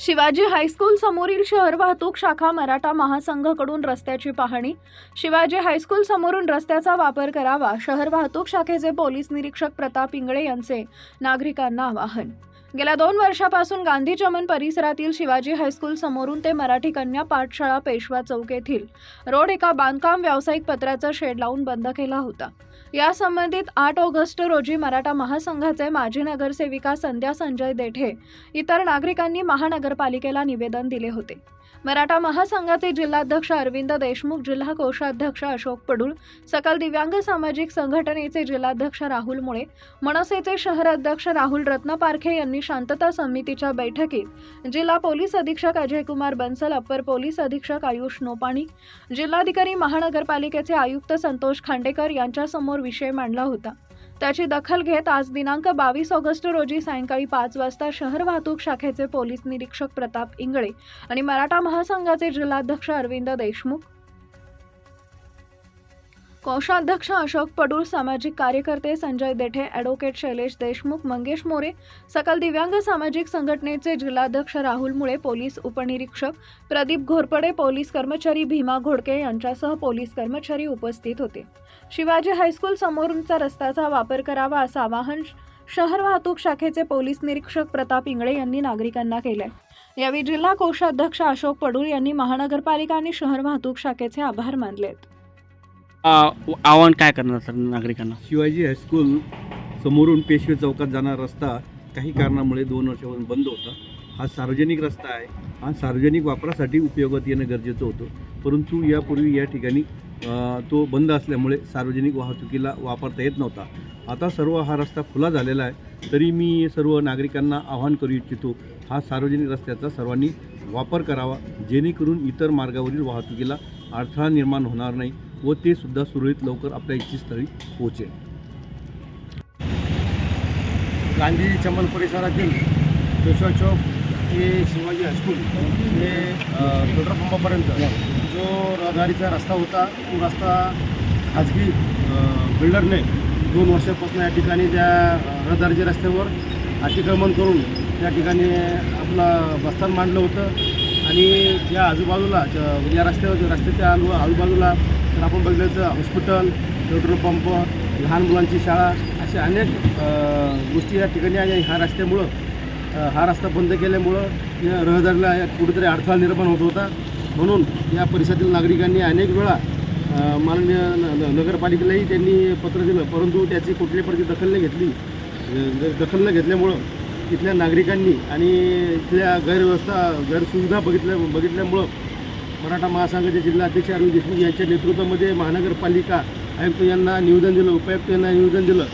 Shivaji high school समोरील शहर वाहतूक शाखा मराठा महासंघकडून रस्त्याची पाहणी. शिवाजी हायस्कूल समोरून रस्त्याचा वापर करावा शहर वाहतूक शाखेचे पोलीस निरीक्षक प्रताप इंगळे यांचे नागरिकांना आवाहन. गेल्या दोन वर्षापासून गांधी चमन परिसरातील शिवाजी हायस्कूल समोरून ते मराठी कन्या पाठशाळा पेशवा चौक येथील रोड एका बांधकाम व्यावसायिक पत्राचा शेड लावून बंद केला होता. या संबंधित आठ ऑगस्ट रोजी मराठा महासंघाचे माजी नगरसेविका संध्या संजय देठे इतर नागरिकांनी महानगरपालिकेला निवेदन दिले होते. मराठा महासंघाचे जिल्हाध्यक्ष अरविंद देशमुख जिल्हा कोषाध्यक्ष अशोक पडूळ सकल दिव्यांग सामाजिक संघटनेचे जिल्हाध्यक्ष राहुल मुळे मनसेचे शहराध्यक्ष राहुल रत्नपारखे यांनी शांतता समितीच्या बैठकीत जिल्हा पोलीस अधीक्षक अजयकुमार बन्सल अप्पर पोलीस अधीक्षक आयुष नोपाणी जिल्हाधिकारी महानगरपालिकेचे आयुक्त संतोष खांडेकर यांच्यासमोर विषय मांडला होता. त्याची दखल घेत आज दिनांक बावीस ऑगस्ट रोजी सायंकाळी पाच वाजता शहर वाहतूक शाखेचे पोलीस निरीक्षक प्रताप इंगळे आणि मराठा महासंघाचे जिल्हाध्यक्ष अरविंद देशमुख कोषाध्यक्ष अशोक पडूळ सामाजिक कार्यकर्ते संजय देठे ॲडव्होकेट शैलेश देशमुख मंगेश मोरे सकल दिव्यांग सामाजिक संघटनेचे जिल्हाध्यक्ष राहुल मुळे पोलीस उपनिरीक्षक प्रदीप घोरपडे पोलीस कर्मचारी भीमा घोडके यांच्यासह पोलीस कर्मचारी उपस्थित होते. शिवाजी हायस्कूल समोरचा रस्त्याचा वापर करावा असं आवाहन शहर वाहतूक शाखेचे पोलीस निरीक्षक प्रताप इंगळे यांनी नागरिकांना केलंय. यावेळी जिल्हा कोषाध्यक्ष अशोक पडूळ यांनी महानगरपालिका आणि शहर वाहतूक शाखेचे आभार मानलेत. आवाहन काय करणार सर नागरिकांना? शिवाजी हायस्कूल समोरून पेशवे चौकात जाणारा रस्ता काही कारणामुळे दोन वर्षापासून बंद होता. हा सार्वजनिक रस्ता आहे. हा सार्वजनिक वापरासाठी उपयोगात येणं गरजेचं होतं. परंतु यापूर्वी या ठिकाणी तो बंद असल्यामुळे सार्वजनिक वाहतुकीला वापरता येत नव्हता. आता सर्व हा रस्ता खुला झालेला आहे. तरी मी सर्व नागरिकांना आवाहन करू इच्छितो हा सार्वजनिक रस्त्याचा सर्वांनी वापर करावा जेणेकरून इतर मार्गावरील वाहतुकीला अडथळा निर्माण होणार नाही व ते सुद्धा सुरळीत लवकर आपल्या इच्छितस्थळी पोहोचेल. गांधी चमन परिसरातील पेशवा चौक ते शिवाजी हायस्कूल हे अ, पेट्रोल पंपापर्यंत जो रहदारीचा रस्ता होता तो रस्ता खाजगी बिल्डरने दोन वर्षापासून या ठिकाणी त्या रहदारीच्या रस्त्यावर अतिक्रमण करून त्या ठिकाणी आपलं बस्तान मांडलं होतं. आणि या आजूबाजूला या रस्त्यावर रस्त्याच्या आजूबाजूला तर आपण बघितलं तर हॉस्पिटल पेट्रोल पंप लहान मुलांची शाळा अशा अनेक गोष्टी या ठिकाणी आहे ह्या रस्त्यामुळं हा रस्ता बंद केल्यामुळं या रहदारीला कुठेतरी अडथळा निर्माण होत होता. म्हणून या परिसरातील नागरिकांनी अनेक वेळा माननीय न- नगरपालिकेलाही त्यांनी पत्र दिलं. परंतु त्याची कुठल्याही प्रति दखल नाही घेतली. दखल न घेतल्यामुळं तिथल्या नागरिकांनी आणि इथल्या गैरव्यवस्था गैरसुविधा बघितल्या बघितल्यामुळं मराठा महासंघाचे जिल्हाध्यक्ष अरविंद देशमुख यांच्या नेतृत्वामध्ये महानगरपालिका आयुक्त यांना निवेदन दिलं उपायुक्त यांना निवेदन दिलं.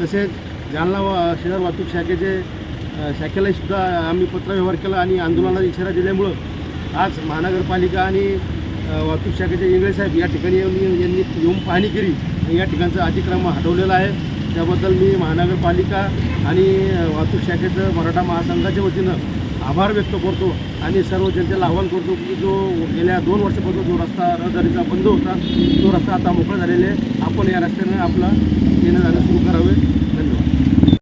तसेच जालना वा- शहर वाहतूक शाखेचे अ, शाखेलाही सुद्धा आम्ही पत्रव्यवहार केला आणि आंदोलनाचा इशारा दिल्यामुळं आज महानगरपालिका आणि वाहतूक शाखेचे इंगळे साहेब या ठिकाणी येऊन यांनी येऊन पाहणी केली या ठिकाणचं अतिक्रम हटवलेलं आहे. त्याबद्दल मी महानगरपालिका आणि वाहतूक शाखेचं मराठा महासंघाच्या वतीनं आभार व्यक्त करतो आणि सर्व जनतेला आवाहन करतो की जो गेल्या दोन वर्षापासून जो रस्ता रहदारीचा बंद होता तो रस्ता आता मोकळा झालेला आहे. आपण या रस्त्याने आपला येणं जाणं सुरू करावे.